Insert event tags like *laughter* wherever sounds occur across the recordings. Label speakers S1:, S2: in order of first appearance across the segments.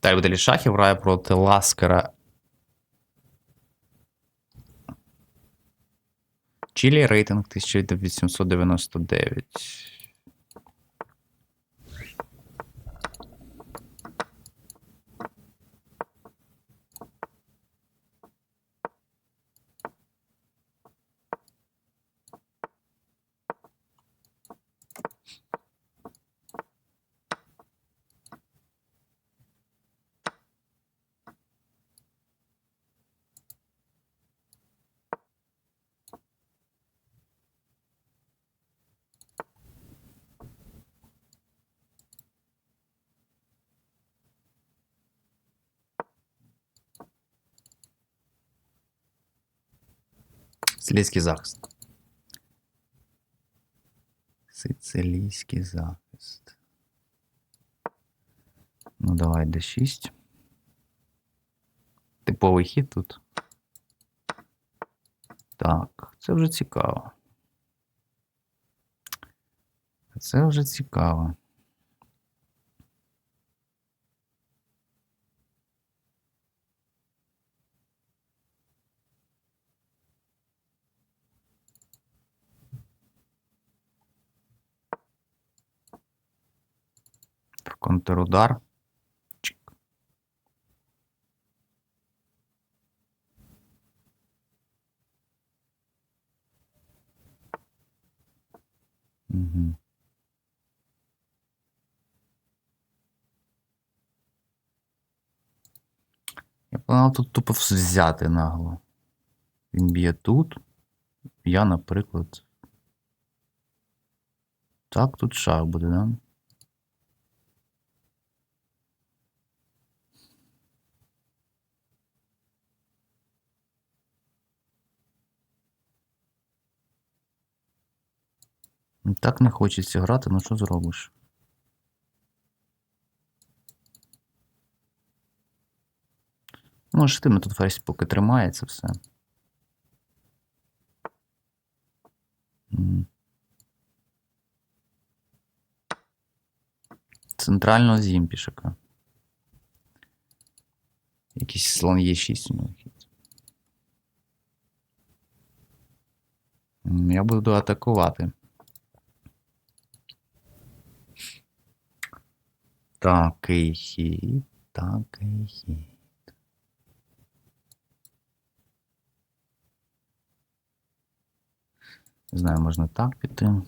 S1: Так, Віталій Шахів грає проти Ласкера. Чилі рейтинг 1899. Сицилійський захист. Сицилійський захист. Ну, давай D6. Типовий хід тут. Так, це вже цікаво. Це вже цікаво. В контрудар. Угу. Я планував тут тупо взяти нагло. Він б'є тут. Я, наприклад. Так, тут шах буде, да? Так не хочеться грати, ну що зробиш? Ну, ж тим тут ферзь поки тримається все. М. Центрального зімпішика. Якийсь слон є 6 у нього. Я буду атакувати. Такий хід, такий хід. Не знаю, можна так піти.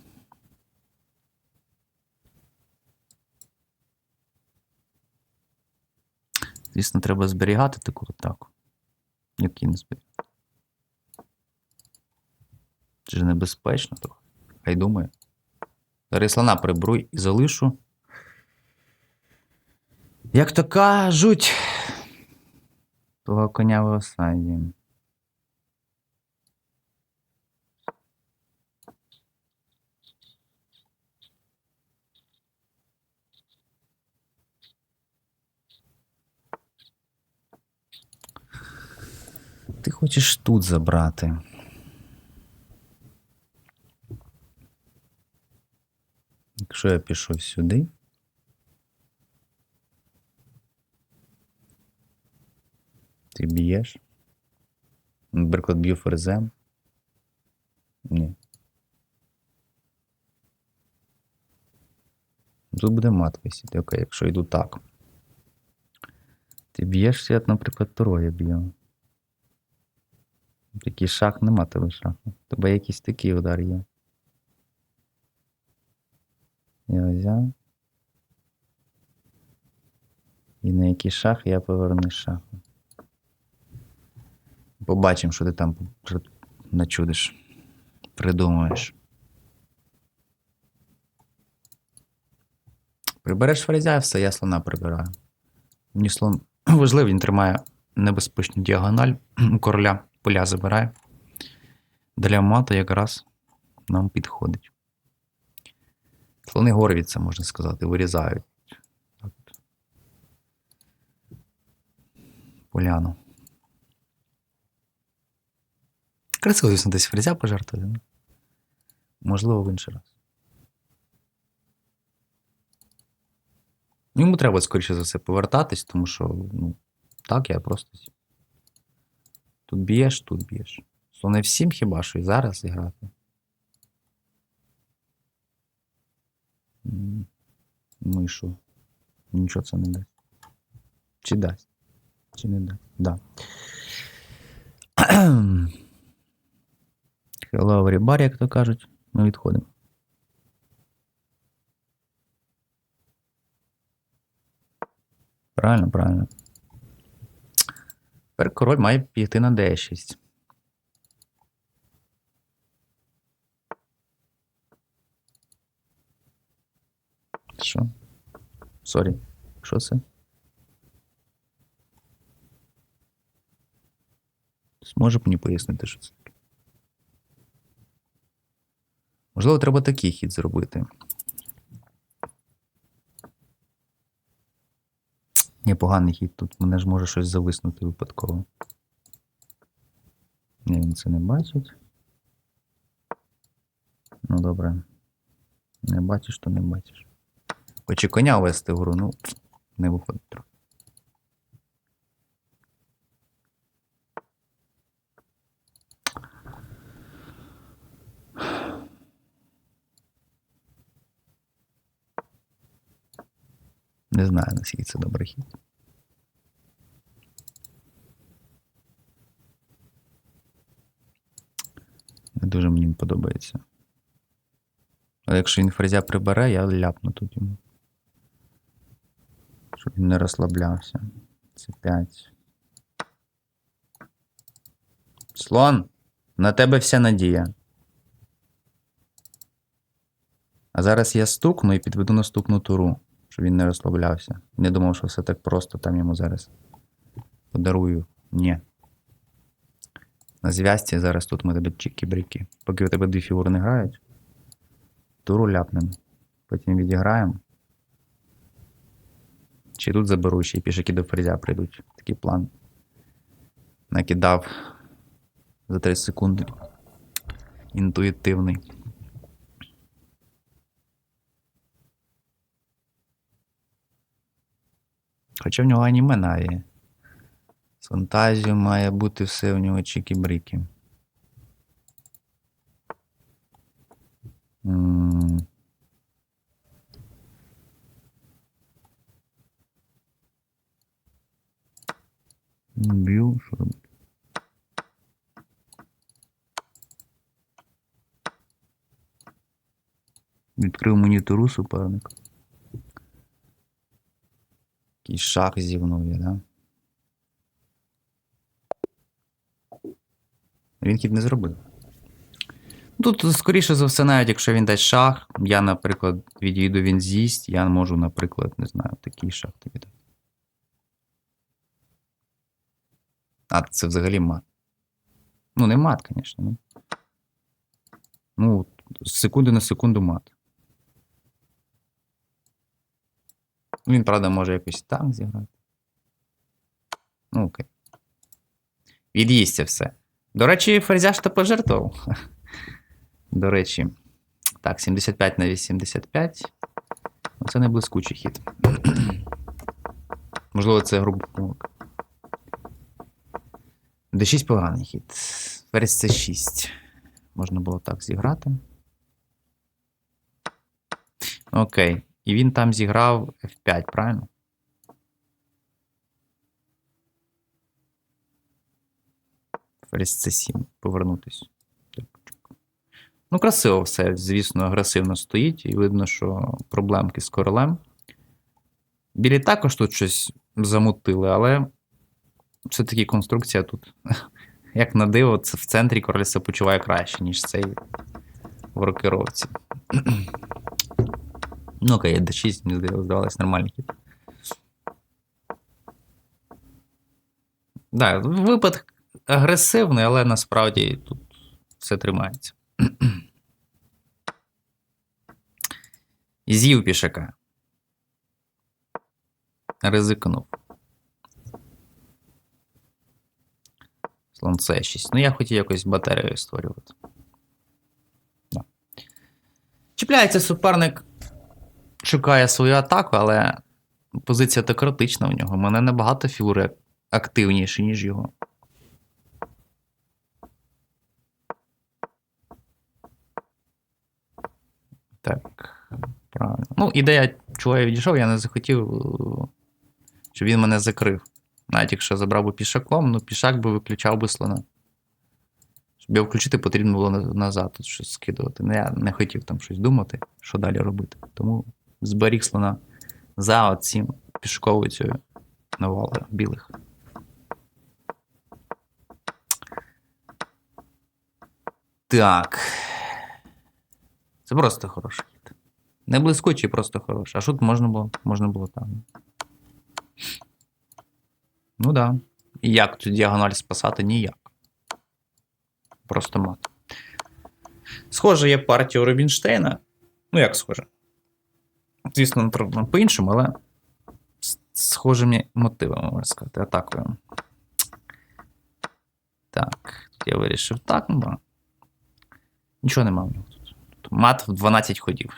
S1: Звісно, треба зберігати таку атаку. Як її не зберігати. Це ж небезпечно трохи. Хай думає. Зараз приберу і залишу. Як то кажуть, того коня в осаді. Ти хочеш тут забрати. Якщо я пішов сюди. Ти б'єш? Наприклад, б'ю ферзем. Ні. Тут буде мат висіти. Окей, якщо йду так. Ти б'єш, я, наприклад, троє б'ю. Такий шах нема тебе шаху. Тебе якийсь такий удар є. Я взяв. І на який шах я поверну шаху. Побачимо, що ти там начудиш. Придумаєш. Прибереш ферзя, і все, я слона прибираю. Мені слон *clears throat* важливий, він тримає небезпечну діагональ *clears throat* короля, поля забирає. Для мата якраз нам підходить. Слони горвіться, можна сказати, вирізають. Поляну. Красиво, звісно, десь фрезя пожертвувати. ну. Можливо, в інший раз. Йому треба, скоріше за все, повертатись, тому що, ну, так, я просто. Тут б'єш, тут б'єш. То не всім хіба що і зараз зіграти. Ну і що? Нічого це не дасть. Чи дасть? Чи не дасть? Да. *clears throat* Hello, everybody, як то кажуть, ми відходимо. Правильно, правильно. Тепер король має піти на d6. Що? Сорі. Що це? Зможе мені пояснити, що це? Можливо, треба такий хід зробити. Непоганий хід тут. Мене ж може щось зависнути випадково. Ні, він це не бачить. Ну добре. Не бачиш, то не бачиш. Хоч і коня вести гру, ну, не виходить трохи. Не знаю, наскільки це добрий хід. Не дуже мені подобається. Але якщо він фрезя прибере, я ляпну тут йому. Щоб він не розслаблявся. Це 5. Слон, на тебе вся надія. А зараз я стукну і підведу наступну туру, щоб він не розслаблявся. Не думав, що все так просто там йому зараз подарую. Ні. На зв'язці зараз тут ми тебе чікі-бріки. Поки у тебе дві фігури не грають, туру ляпнем. Потім відіграємо. Чи тут заберу, ще й пішаки до фрезя прийдуть. Такий план. Накидав за 30 секунди. Інтуїтивний. Хоча в нього аніме навіє. З фантазією має бути все в нього чікі-бріки. Б'ю, що? Відкрив монітору суперник. Якийсь шах зівнув я, да? Він хід не зробив. Тут, скоріше за все, навіть якщо він дасть шах, я, наприклад, відійду, він з'їсть, я можу, наприклад, не знаю, такий шах тобі дати. А, це взагалі мат. Ну, не мат, звісно. Ну, ну з секунди на секунду мат. Він, правда, може якось так зіграти. Ну, окей. Від'їсться все. До речі, ферзя ж то пожертвував. *laughs* До речі. Так, 75 на 85. Оце не блискучий хід. *clears throat* Можливо, це грубо помилка. D6 поганий хід. Ферзь c 6. Можна було так зіграти. Окей. І він там зіграв F5, правильно? Ферзь c7. Повернутись. Ну, красиво все, звісно, агресивно стоїть, і видно, що проблемки з королем. Білі також тут щось замутили, але все-таки конструкція тут, *laughs* як на диво, це в центрі король себе почуває краще, ніж цей в рокировці. *clears throat* Ну, окей, d6, мені здавалось, нормальний хід. Так, випад агресивний, але насправді тут все тримається. З'їв пішака. Ризикнув. Слон С6. Ну, я хотів якось батарею створювати. Да. Чіпляється суперник, шукає свою атаку, але позиція тократична в нього. У мене набагато фігури активніші, ніж його. Так, правильно. Ну, ідея, чого я відійшов, я не захотів, е, щоб він мене закрив. Навіть якщо забрав би пішаком, ну пішак би виключав би слона. Щоб його включити, потрібно було назад тут щось скидувати. Ну, я не хотів там щось думати, що далі робити. Тому зберіг слона за оцім пішковою цією навалою білих. Так. Це просто хороший хід. Не блискучий, просто хороший. А тут можна було? Можна було так. Ну да. Як цю діагональ спасати? Ніяк. Просто мат. Схоже, є партія у Рубінштейна. Ну, як схоже. Звісно, по-іншому, але схожими мотивами, можна сказати, атакою. Так, я вирішив так, ну да. Нічого нема в нього. Тут Мат в 12 ходів.